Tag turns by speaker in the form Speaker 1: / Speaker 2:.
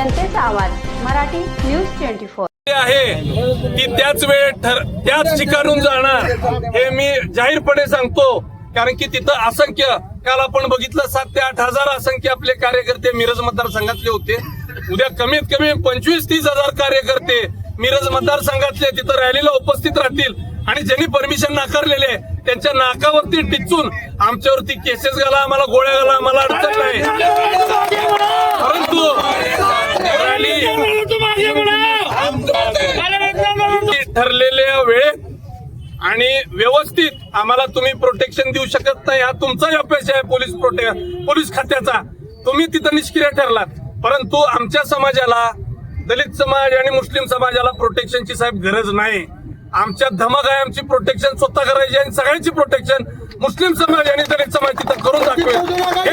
Speaker 1: आवाज Marathi news twenty four.
Speaker 2: आहे की त्याच वेळ ठर त्याच ठिकाणून जाणार हे मी जाहीरपणे सांगतो. कारण की तिथं असंख्य काल आपण बघितलं सात ते आठ हजार असंख्य आपले कार्यकर्ते मिरज मतदारसंघातले होते. उद्या कमीत कमी पंचवीस तीस हजार कार्यकर्ते मिरज मतदारसंघातले तिथं रॅलीला उपस्थित राहतील. आणि ज्यांनी परमिशन नाकारलेले आहे त्यांच्या नाकावरती टिचून आमच्यावरती केसेस घाला आम्हाला गोळ्या घाला आम्हाला अडचण नाही परंतु रॅली ठरलेल्या वेळेत आणि व्यवस्थित आम्हाला तुम्ही प्रोटेक्शन देऊ शकत नाही. हा तुमचाही अपयश आहे पोलीस प्रोटे पोलीस खात्याचा. तुम्ही तिथं निष्क्रिय ठरलात. परंतु आमच्या समाजाला दलित समाज आणि मुस्लिम समाजाला प्रोटेक्शनची साहेब गरज नाही. आमच्या धमक आहे आमची प्रोटेक्शन स्वतः करायची आणि सगळ्यांची प्रोटेक्शन मुस्लिम समाज आणि दलित समाज तिथं करून दाखवेल.